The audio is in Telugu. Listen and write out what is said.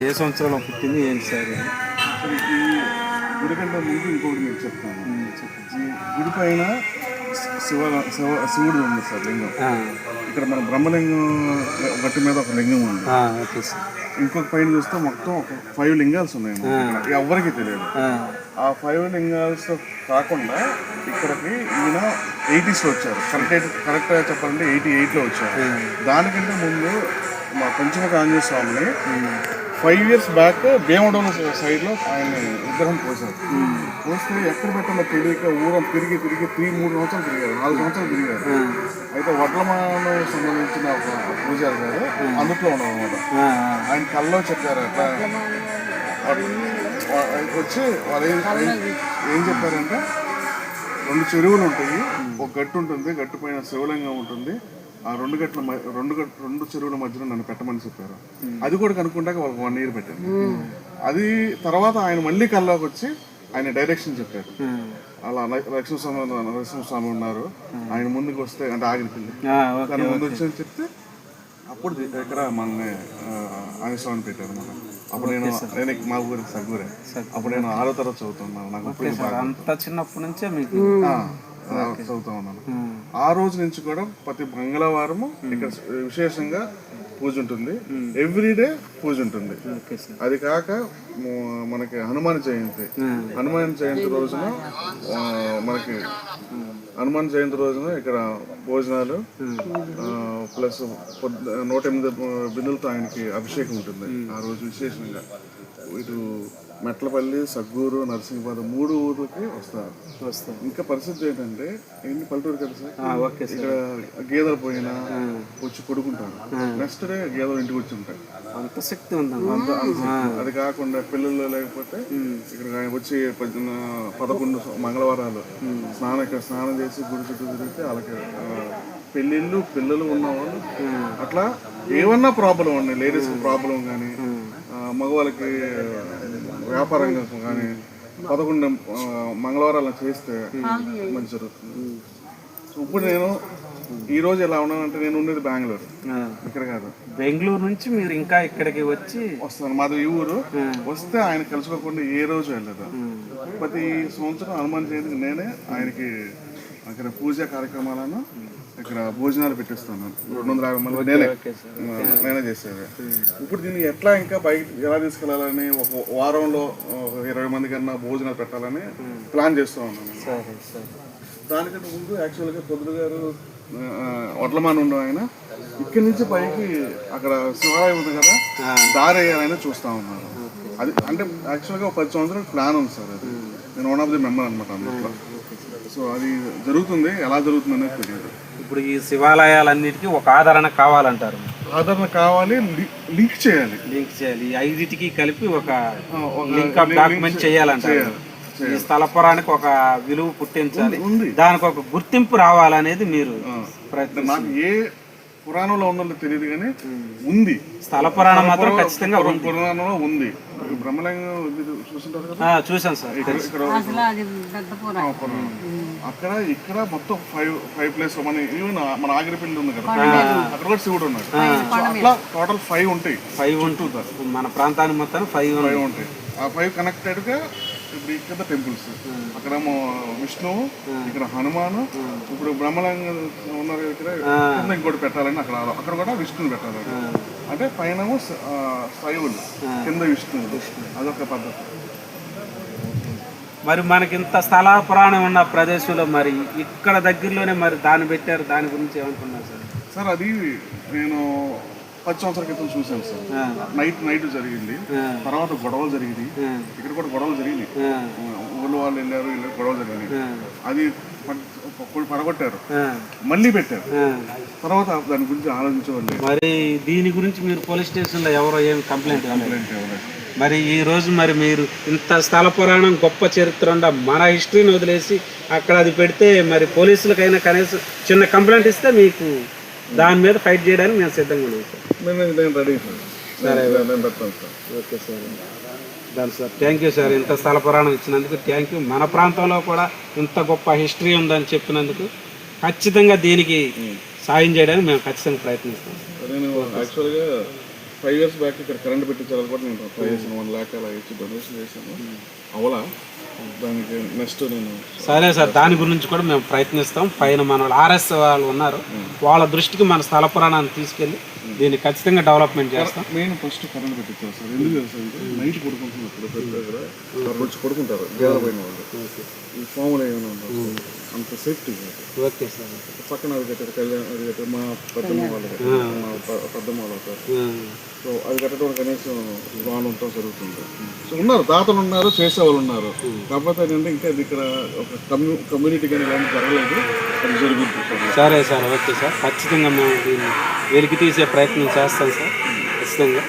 ఏ సంవత్సరంలో పుట్టింది ఏంటి సార్? ఈ గుడి కంటే ముందు ఇంకొకటి మీకు చెప్తాను. ఈ గుడి పైన శివ శివ శివుడు ఉంది సార్ లింగం. ఇక్కడ మన బ్రహ్మలింగం గట్టి మీద ఒక లింగం ఉంది. ఆ, ఓకే సార్. ఇంకొక పైన చూస్తే మొత్తం ఒక ఫైవ్ లింగాల్స్ ఉన్నాయి ఇక్కడ. ఎవరికి తెలియదు. ఆ, ఆ ఫైవ్ లింగాల్స్ కాకుండా ఇక్కడికి ఈయన ఎయిటీస్లో వచ్చారు. కరెక్ట్ కరెక్ట్గా చెప్పాలంటే ఎయిటీ ఎయిట్లో వచ్చారు. దానికంటే ముందు మా పంచముఖ ఆంజనేయ స్వామిని ఫైవ్ ఇయర్స్ బ్యాక్ భీమడోల సైడ్లో ఆయన విగ్రహం పోసారు పోస్తే ఎక్కడ పెట్టాలో తెలియక ఊరం తిరిగి తిరిగి త్రీ మూడు సంవత్సరాలు తిరిగారు నాలుగు సంవత్సరాలు తిరిగారు. అయితే వడ్లమాన సంబంధించిన ఒక పూజారి గారు అందుట్లో ఉన్నారు అనమాట ఆ, ఆయన కల్లో చెప్పారు అట్లా. వచ్చి వాళ్ళు ఏం చెప్పారంటే రెండు చెరువులు ఉంటాయి ఒక గట్టు ఉంటుంది గట్టు పైన శివలింగం ఉంటుంది ఆ రెండు గట్ల రెండు రెండు చెరువుల మధ్యలో నన్ను పెట్టమని చెప్పారు. అది కూడా కనుక్కుంటాక వాళ్ళకి వన్ ఇయర్ పెట్టారు అది తర్వాత ఆయన మళ్ళీ కల్లోకి వచ్చి ఆయన డైరెక్షన్ చెప్పారు. అలా ల- లక్ష్మీస్వామి నరసింహస్వామి ఉన్నారు. ఆయన ముందుకు వస్తే అంటే ఆగిరిపల్లి దాని ముందు వచ్చి అని చెప్తే అప్పుడు ఇక్కడ మనల్ని ఆదిస్వామిని పెట్టారు మన అప్పుడు నేను నేను మా ఊరి సగ్గురే. అప్పుడు నేను ఆరో తరగతి చదువుతున్నాను. నాకు అంత చిన్నప్పటి నుంచే మీకు చదువుతా ఉన్నాను ఆ రోజు నుంచి కూడా ప్రతి మంగళవారము ఇక్కడ విశేషంగా పూజ ఉంటుంది. ఎవ్రీడే పూజ ఉంటుంది. అది కాక మనకి హనుమాన్ జయంతి. హనుమాన్ జయంతి రోజున మనకి హనుమాన్ జయంతి రోజున ఇక్కడ భోజనాలు ప్లస్ నూట ఎనిమిది బిందులతో ఆయనకి అభిషేకం ఉంటుంది. ఆ రోజు విశేషంగా. ఇటు మెట్లపల్లి సగ్గూరు నరసింహపాద మూడు ఊర్లకి వస్తారు. వస్తాం ఇంకా పరిస్థితి ఏంటంటే ఎన్ని పల్లెటూరు కదా సార్? ఓకే ఇక్కడ గేదెలు పోయినా వచ్చి కొడుకుంటారు. నెక్స్ట్ డే గేదెలు ఇంటికి వచ్చి ఉంటాయి. అంత శక్తి అంత అది కాకుండా పిల్లలు లేకపోతే ఇక్కడ వచ్చి పొద్దున్న పదకొండు మంగళవారాలు స్నానం ఇక్కడ స్నానం చేసి గుడి చుట్టూ తిరిగితే వాళ్ళకి పెళ్ళిళ్ళు పిల్లలు ఉన్న వాళ్ళు అట్లా ఏమన్నా ప్రాబ్లం ఉన్నాయి లేడీస్ ప్రాబ్లం కానీ మగవాళ్ళకి వ్యాపారంగా కానీ పదకొండు మంగళవారాలు చేస్తే మంచి జరుగుతుంది. ఇప్పుడు నేను ఈ రోజు ఎలా ఉన్నానంటే నేను ఉండేది బెంగళూరు. ఇక్కడ కాదు. బెంగళూరు నుంచి మీరు ఇంకా ఇక్కడికి వచ్చి వస్తాను. మాది ఈ ఊరు. వస్తే ఆయన కలుసుకోకుండా ఏ రోజు వెళ్ళదు ప్రతి సంవత్సరం హనుమాన్ జయంతికి నేనే ఆయనకి అక్కడ పూజ కార్యక్రమాలను ఇక్కడ భోజనాలు పెట్టిస్తాను రెండు వందల యాభై మంది నేనే. నేనే చేసేది. ఇప్పుడు దీన్ని ఎట్లా ఇంకా బయట ఎలా తీసుకెళ్ళాలని ఒక వారంలో ఇరవై మంది కన్నా భోజనాలు పెట్టాలని ప్లాన్ చేస్తూ ఉన్నాను. సరే సరే. దానికంటే ముందు యాక్చువల్గా పొద్దురు గారు వడ్లమాన్ ఉండు ఆయన ఇక్కడి నుంచి పైకి అక్కడ శివాలయం ఉంది కదా దారి వేయాలని చూస్తా ఉన్నారు. అది అంటే యాక్చువల్గా ఒక పది సంవత్సరాలు ప్లాన్ ఉంది సార్ అది. నేను వన్ ఆఫ్ ది మెంబర్ అనమాట అందులో. సో అది జరుగుతుంది. ఎలా జరుగుతుంది అనేది తెలియదు. ఇప్పుడు ఈ శివాలయాలన్నిటికీ ఒక ఆదరణ కావాలంటారు. ఆదరణ కావాలి లింక్ చేయాలి. లింక్ చేయాలి. ఐదిటికి కలిపి ఒక లింక్ ఆఫ్ డాక్యుమెంట్ చేయాలంటారు. ఈ స్థలపురానికి ఒక విలువ పుట్టించాలి. దానికి ఒక గుర్తింపు రావాలనేది మీరు ప్రయత్నం ఏ పురాణంలో ఉందో తెలియదు కానీ ఉంది. స్థల పురాణం మాత్రం ఖచ్చితంగా పుర- పురాణంలో ఉంది. బ్రహ్మలింగం ఇది చూస్తుంటారు కదా? ఆ, చూశాను సార్. ఇక్కడ. అక్కడ ఇక్కడ మొత్తం ఫైవ్ ఫైవ్ ప్లేస్ మన ఈవెన్ మన ఆగిరిపల్లి ఉంది కదా? అక్కడ కూడా శివుడు ఉన్నాడు. అట్లా టోటల్ ఫైవ్ ఉంటాయి. ఫైవ్ ఉంటుంది మన ప్రాంతానికి మొత్తం ఫైవ్ ఫైవ్ ఉంటాయి. ఆ ఫైవ్ కనెక్టెడ్గా ఇప్పుడు ఇక్కడ టెంపుల్స్. అక్కడేమో విష్ణువు ఇక్కడ హనుమాను ఇప్పుడు బ్రహ్మలింగం ఉన్నారు ఇక్కడ ఇంకోటి పెట్టాలని అక్కడ అక్కడ కూడా విష్ణుని పెట్టాలి. అంటే పైన శైవులు కింద విష్ణువులు. అదొక పద్ధతి. మరి మనకి ఇంత స్థల పురాణం ఉన్న ప్రదేశంలో మరి ఇక్కడ దగ్గరలోనే మరి దాన్ని పెట్టారు దాని గురించి ఏమనుకున్నారు సార్? సార్ అది నేను పది సంవత్సరాల క్రితం చూశాను సార్. నైట్ నైట్ జరిగింది. తర్వాత గొడవలు జరిగింది ఇక్కడ కూడా గొడవలు జరిగినాయి. ఊళ్ళో వాళ్ళు వెళ్ళారు వీళ్ళు గొడవలు జరిగినాయి. ఆ, అది పడగొట్టారు. మళ్ళీ పెట్టారు. తర్వాత దాని గురించి ఆలోచించవాలి మరి దీని గురించి మీరు పోలీస్ స్టేషన్లో ఎవరో ఏం కంప్లైంట్ కంప్లైంట్ ఇవ్వలేదు. మరి ఈ రోజు మరి మీరు ఇంత స్థల పురాణం గొప్ప చరిత్ర ఉండ మన హిస్టరీని వదిలేసి అక్కడ అది పెడితే మరి పోలీసులకైనా కనీసం చిన్న కంప్లైంట్ ఇస్తే మీకు దాని మీద ఫైట్ చేయడానికి మేము సిద్ధంగా ఉన్నాం సార్ ఓకే సార్ దాని సార్ థ్యాంక్ యూ సార్ ఇంత స్థల పురాణం ఇచ్చినందుకు థ్యాంక్ యూ మన ప్రాంతంలో కూడా ఇంత గొప్ప హిస్టరీ ఉందని చెప్పినందుకు ఖచ్చితంగా దీనికి సాయం చేయడానికి మేము ఖచ్చితంగా ప్రయత్నిస్తాం నేను యాక్చువల్గా ఫైవ్ ఇయర్స్ బ్యాక్ ఇక్కడ కరెంట్ పెట్టించాలని కూడా నేను ట్రై చేశాను వన్ ల్యాక్ అలా ఇచ్చి డొనేషన్ చేశాను. అవలా? దానికి నెక్స్ట్ నేను సరే సార్ దాని గురించి కూడా మేము ప్రయత్నిస్తాం. పైన మన వాళ్ళు ఆర్ఎస్ వాళ్ళు ఉన్నారు. వాళ్ళ దృష్టికి మన స్థల పురాణాన్ని తీసుకెళ్ళి దీన్ని ఖచ్చితంగా డెవలప్మెంట్ చేస్తాం. మెయిన్ ఫస్ట్ కరెంట్ పెట్టించారు సార్. ఎందుకు తెలుసా నైట్ పడుకుంటున్నప్పుడు పెద్ద దగ్గర వచ్చి పడుకుంటారు. పైన వాళ్ళు. ఈ ఫామ్లో ఏమైనా ఉండదు అంత సేఫ్టీ ఓకే సార్. పక్కన అది కట్టారు కళ్యాణ్. అది కట్టారు మా పెద్దమ్మ వాళ్ళు మా పెద్దమ్మ వాళ్ళు సో అది కట్టడం కనీసం బాగా ఉంటాం జరుగుతుంది. సో ఉన్నారు దాతలు ఉన్నారు చేసేవాళ్ళు ఉన్నారు. కాకపోతే ఏంటంటే ఇంకా ఇది ఇక్కడ ఒక కమ్యూ కమ్యూనిటీ కానీ ఇలాంటి జరగలేదు. అది జరుగుతుంది సార్. సరే సార్ ఓకే సార్. ఖచ్చితంగా మేము వెలికి తీసే ప్రయత్నం చేస్తాం సార్. ఖచ్చితంగా.